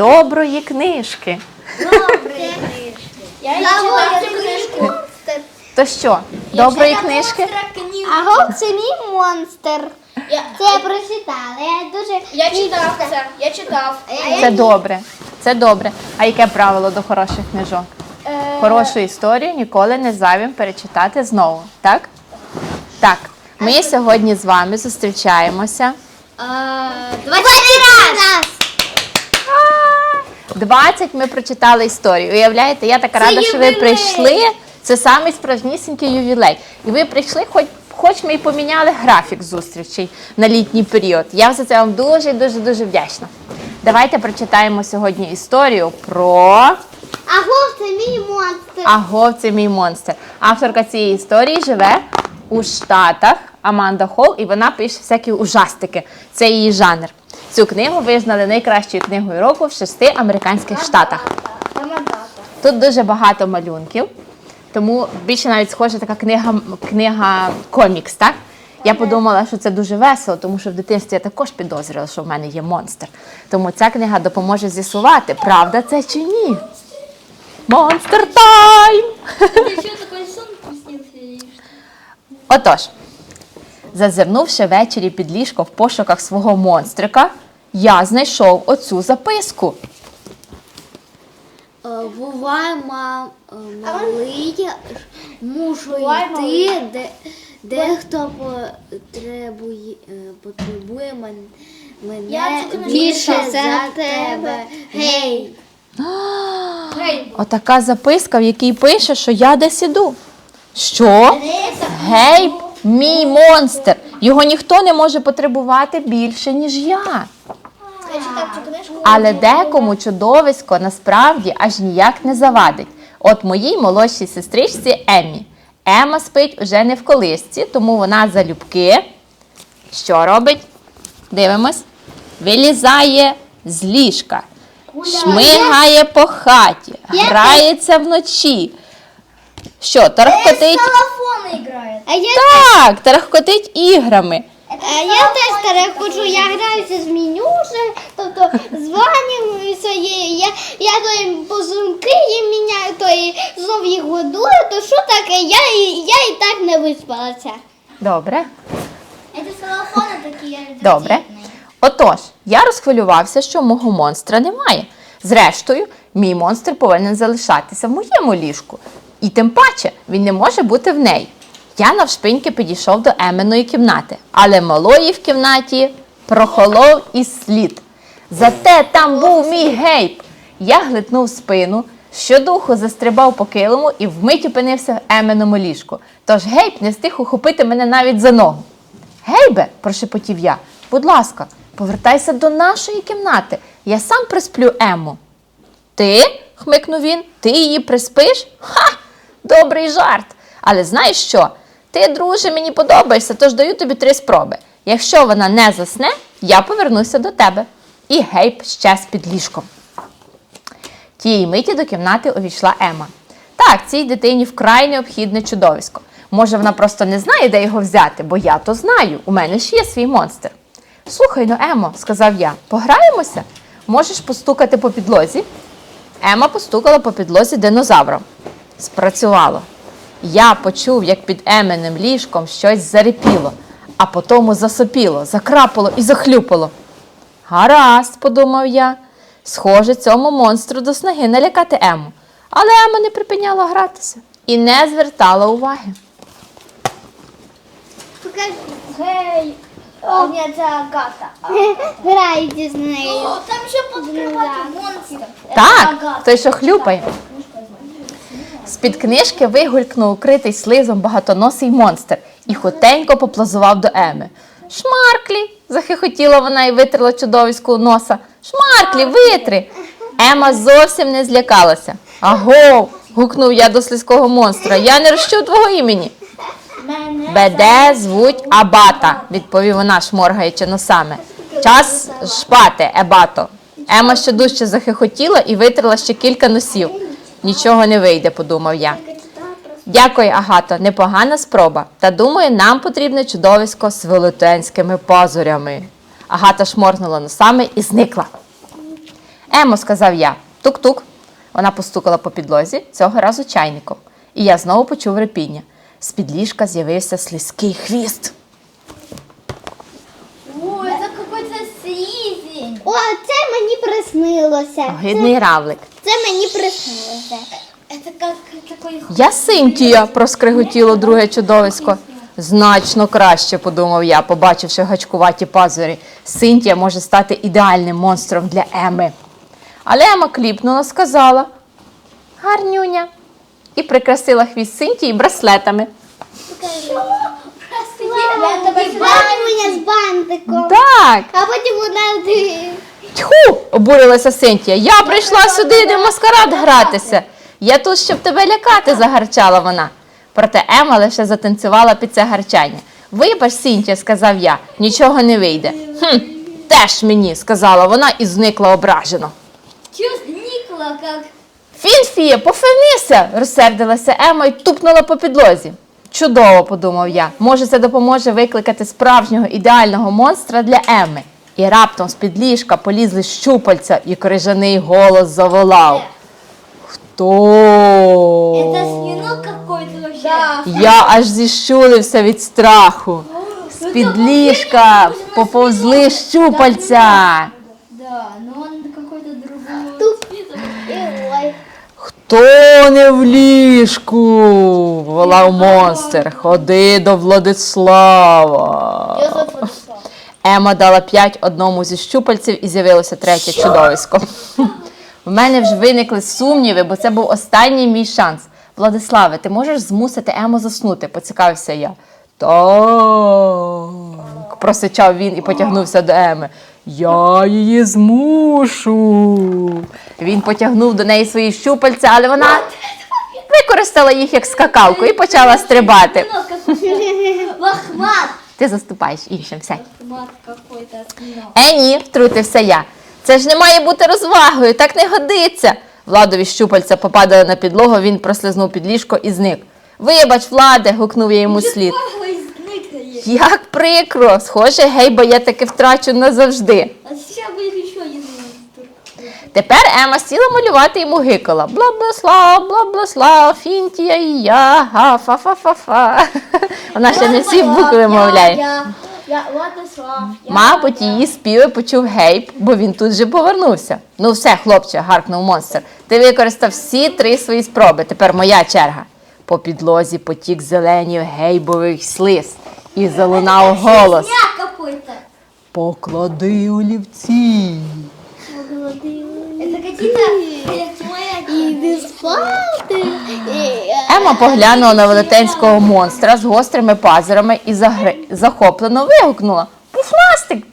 доброї книжки. Я не читав цю книжку. То що, доброї книжки? Аго, це мій монстр. Я, Це я прочитала. Я дуже я читав це. Я читав. Це добре. Це добре. А яке правило до хороших книжок? Хорошу історію ніколи не зайвим перечитати знову. Так? Так. Ми сьогодні з вами зустрічаємося. Двадцять раз. 20 ми прочитали історію. Уявляєте, я така рада, що ви прийшли. Це самий справжнісінький ювілей. І ви прийшли, хоч, хоч ми і поміняли графік зустрічей на літній період. Я за це вам дуже, дуже, дуже вдячна. Давайте прочитаємо сьогодні історію про Аго, це мій монстр. Агов, це мій монстр. Авторка цієї історії живе у Штатах Аманда Холл, і вона пише всякі ужастики. Це її жанр. Цю книгу визнали найкращою книгою року в шести американських штатах. Тут дуже багато малюнків, тому більше навіть схожа така книга, книга комікс, так? Я подумала, що це дуже весело, тому що в дитинстві я також підозрювала, що в мене є монстр. Тому ця книга допоможе з'ясувати, правда це чи ні. Монстр тайм! Отож, зазирнувши ввечері під ліжко в пошуках свого монстрика, я знайшов оцю записку. Бувай, мам, е, малий, мушу йти, де, дехто потребує, е, потребує мен- Я мене більше за тебе. Гей! Гей, Отака записка, в якій пише, що я десь іду. Що? Гей, мій монстр! Його ніхто не може потребувати більше, ніж я. я читав цю книжку. Але декому чудовисько насправді аж ніяк не завадить. От моїй молодшій сестричці Еммі. Ема спить уже не в колисці, тому вона залюбки. Що робить? Дивимось. Вилізає з ліжка, шмигає по хаті, грається вночі. Що, тарахкотить? Телефони грає. Так, тарахкотить іграми. А я теж таре хочу, я граюся з меню вже, тобто дзвоню своє, я, я то їм позумки їм міняю, то і знов їх годую, то що таке, я, і- я і так не виспалася. Добре. Добре. Отож, я розхвилювався, що мого монстра немає. Зрештою, мій монстр повинен залишатися в моєму ліжку. І тим паче він не може бути в неї. Я навшпиньки підійшов до Еменої кімнати, але малої в кімнаті прохолов і слід. Зате там був мій гейб. Я глитнув спину, щодуху застрибав по килиму і вмить опинився в Еменому ліжку. Тож гейб не встиг ухопити мене навіть за ногу. Гейбе, прошепотів я, будь ласка, повертайся до нашої кімнати. Я сам присплю Ему. Ти? хмикнув він, ти її приспиш? Ха! Добрий жарт. Але знаєш що? Ти, друже, мені подобаєшся, тож даю тобі три спроби. Якщо вона не засне, я повернуся до тебе. І гейб щез під ліжком. Тієї миті до кімнати увійшла Ема. Так, цій дитині вкрай необхідне чудовисько. Може, вона просто не знає, де його взяти, бо я то знаю. У мене ж є свій монстр. Слухай ну, Емо, сказав я, пограємося? Можеш постукати по підлозі? Ема постукала по підлозі динозавром. Спрацювало. Я почув, як під Еменем ліжком щось зарипіло, а потому засопіло, закрапало і захлюпало. Гаразд, подумав я. Схоже, цьому монстру до снаги налякати Ему. Але Ема не припиняла гратися і не звертала уваги. Покажи. Гей. О, ні, це Агата. Грайте з нею. О, там ще підкривати монстр. Так, той, що хлюпає. З-під книжки вигулькнув укритий слизом багатоносий монстр і хутенько поплазував до Еми. Шмарклі! захихотіла вона і витерла чудовиську носа. Шмарклі, витри! Ема зовсім не злякалася. Агов! гукнув я до слизького монстра. Я не розчув твого імені. Беде звуть Абата, відповів вона, шморгаючи носами. Час шпати, Ебато. Ема ще дужче захихотіла і витерла ще кілька носів. Нічого не вийде, подумав я. Дякую, Агато, непогана спроба. Та думаю, нам потрібне чудовисько з велетенськими пазурями. Агата шморгнула носами і зникла. Емо, сказав я. Тук-тук. Вона постукала по підлозі, цього разу чайником. І я знову почув репіння. З-під ліжка з'явився слизький хвіст. О, это какой-то слизень. О, це мені приснилося. Огидний равлик. Це мені приснилося. Я Синтія, проскриготіло друге чудовисько. Значно краще, подумав я, побачивши гачкуваті пазурі. Синтія може стати ідеальним монстром для Еми. Але Ема кліпнула, сказала гарнюня. І прикрасила хвіст Синтії браслетами. Я тебе з бантиком. Так, А потім вона тьху, обурилася Синтія. Я прийшла сюди не в маскарад гратися. Я тут, щоб тебе лякати, загарчала вона. Проте Ема лише затанцювала під це гарчання. Вибач, Синтія, сказав я, нічого не вийде. Хм, теж мені, сказала вона і зникла ображено. Чувств Никола как Фінфія, пофернися, розсердилася Ема і тупнула по підлозі. Чудово, подумав я. Може, це допоможе викликати справжнього ідеального монстра для Еми. І раптом з-під ліжка полізли щупальця, і крижаний голос заволав. Хто? это свинок какой-то вообще. Да. Я аж зіщулився від страху. З-під ліжка поповзли щупальця. Да, но он какой-то другой. І ой. Хто не в ліжку? волав монстр. Ходи до Владислава. Ема дала п'ять одному зі щупальців і з'явилося третє чудовисько. В мене вже виникли сумніви, бо це був останній мій шанс. Владиславе, ти можеш змусити Ему заснути? поцікавився я. Так, просичав він і потягнувся до Еми. Я її змушу. Він потягнув до неї свої щупальця, але вона використала їх як скакалку і почала стрибати. Лохмат. Ти заступаєш іншим все. Е, ні, втрутився я. Це ж не має бути розвагою, так не годиться. Владові щупальця попадали на підлогу, він прослизнув під ліжко і зник. Вибач, Владе, гукнув я йому слід. Як прикро, схоже, гейба я таки втрачу назавжди. А. Тепер Ема сіла малювати йому гикала. Бла-бла-слав, бла-бла-слав, фінтія і я, га, фа-фа-фа-фа. Вона ще не всі букви мовляє. Мабуть, її співи почув гейб, бо він тут же повернувся. Ну все, хлопче, гаркнув монстр. Ти використав всі три свої спроби. Тепер моя черга. По підлозі потік зеленів гейбових слиз. І залунав голос. Я какой-то. Поклади олівці Это какие-то... Это моя Іди спати. І, Ема поглянула на велетенського монстра з гострими пазурами і загри... захоплено вигукнула. Пуфнастик!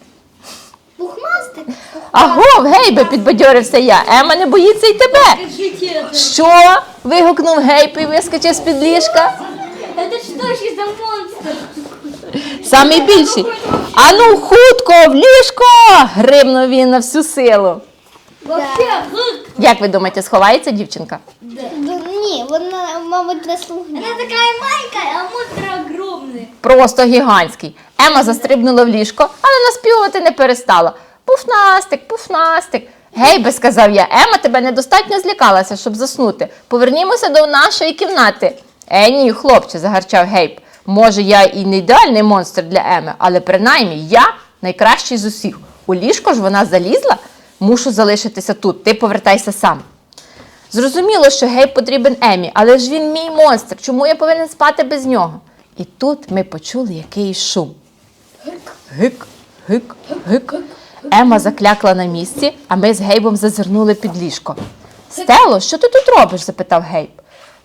Пухмастик. Агов, гейбе, підбадьорився я. Ема не боїться й тебе. Скажите это. Що? вигукнув гейб і вискочив з-під ліжка. Это что еще за монстр? Самий більший. Ану, хутко, в ліжко! гримнув він на всю силу. Вообще, гык. Як ви думаєте, сховається дівчинка? Да Ні, вона, мабуть, не слухає. Она такая маленькая, а монстр огромный. Просто гігантський. Ема застрибнула в ліжко, але наспівувати не перестала. Пуфнастик, пуфнастик. Гейбе, сказав я, Ема тебе недостатньо злякалася, щоб заснути. Повернімося до нашої кімнати. Е, ні, хлопче, загарчав Гейб. Може, я і не ідеальний монстр для Еми, але принаймні я найкращий з усіх. У ліжко ж вона залізла, мушу залишитися тут. Ти повертайся сам. Зрозуміло, що гейб потрібен Емі, але ж він мій монстр. Чому я повинен спати без нього? І тут ми почули якийсь шум. Гик, гик, гик. Ема заклякла на місці, а ми з гейбом зазирнули під ліжко. Стело, що ти тут робиш? запитав гейб.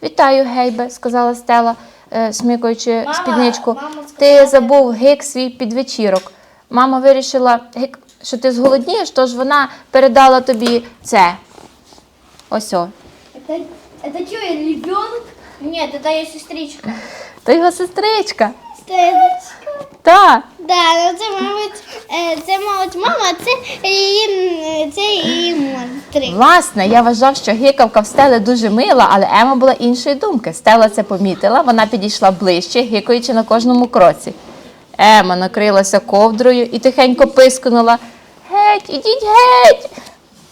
Вітаю, гейбе, сказала Стела, е, смикуючи Мама, спідничку. Ти забув гик свій підвечірок. Мама вирішила, гик, що ти зголоднієш, тож вона передала тобі це. Ось о. Это, это что, я ребенок? Нет, это я сестричка. То його сестричка. Стелечка. Так. Да, ну це, мабуть, е, це, мабуть, мама, це її, це її монстри. Власне, я вважав, що гикавка в стели дуже мила, але Ема була іншої думки. Стела це помітила, вона підійшла ближче, гикаючи на кожному кроці. Ема накрилася ковдрою і тихенько пискнула: Геть, ідіть геть.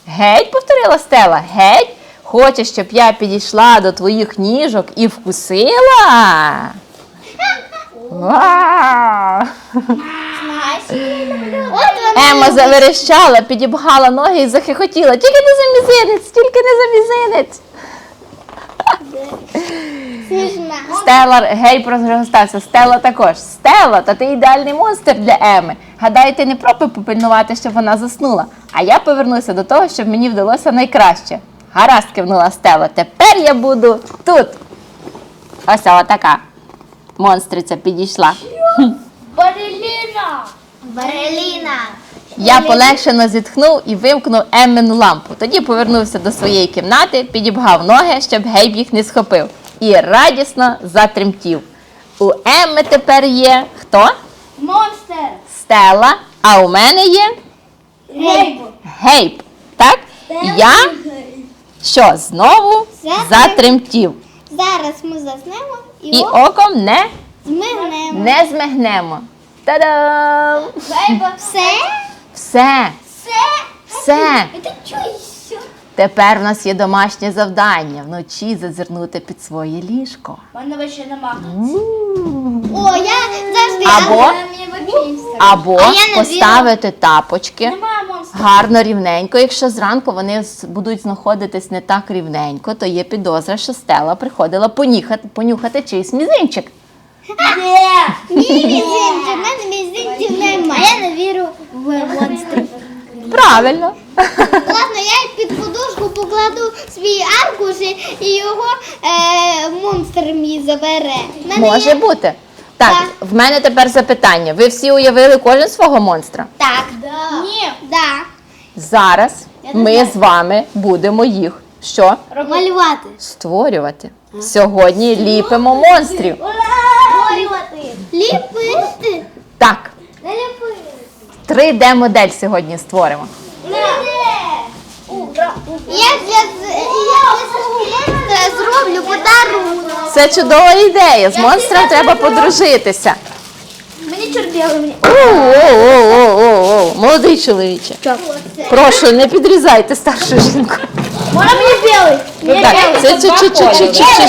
Геть, повторила Стела, геть. Хочеш, щоб я підійшла до твоїх ніжок і вкусила? Вау! Ема заверещала, підібгала ноги і захихотіла. Тільки не за мізинець, тільки не за мізинець. Смішна. Стелла гей розростався. Стелла також. Стелла, та ти ідеальний монстр для Еми. Гадаю, ти не просто попильнувати, щоб вона заснула. А я повернуся до того, щоб мені вдалося найкраще. Гаразд кивнула Стелла. Тепер я буду тут. Ось така монстриця підійшла. Бареліна. Бареліна. Я полегшено зітхнув і вимкнув Еммину лампу. Тоді повернувся до своєї кімнати, підібгав ноги, щоб Гейб їх не схопив, і радісно затремтів. У Емми тепер є хто? Монстр. Стелла, а у мене є Гейб. Гейб. Так? Я що, знову Затремтів. затремтів. Зараз ми заснемо і, І оком не, змигнемо. не змигнемо. Та-дам! Все? Все, Все. все. Что еще? Тепер в нас є домашнє завдання вночі зазирнути під своє ліжко. Мене вообще нема. О, я завжди. Або, або поставити тапочки гарно рівненько. Якщо зранку вони будуть знаходитись не так рівненько, то є підозра, що Стела приходила понюхати, понюхати чийсь мізинчик. Мій мізинчик, у мене мізинців немає. Я не вірю в монстрів. Правильно. Ладно, я під подушку покладу свій аркуш і- його е, монстр мій забере. В мене Може є- бути. Так, Так. в мене тепер запитання. Ви всі уявили кожен свого монстра? Так. Да. Ні. Да. Зараз ми з вами будемо їх що? Малювати. Створювати. Сьогодні ліпимо монстрів. Ліпити. Так, Не ліпити. 3D-модель сьогодні створимо. Я зроблю подарунок. Це чудова ідея. З монстром треба подружитися. Мені чорділи мені. О-о-о-о-о-о. Молодий чоловіче. Прошу, не підрізайте старшу жінку. Можна мені білий? Мені Так, це чи чи чи чи чи чи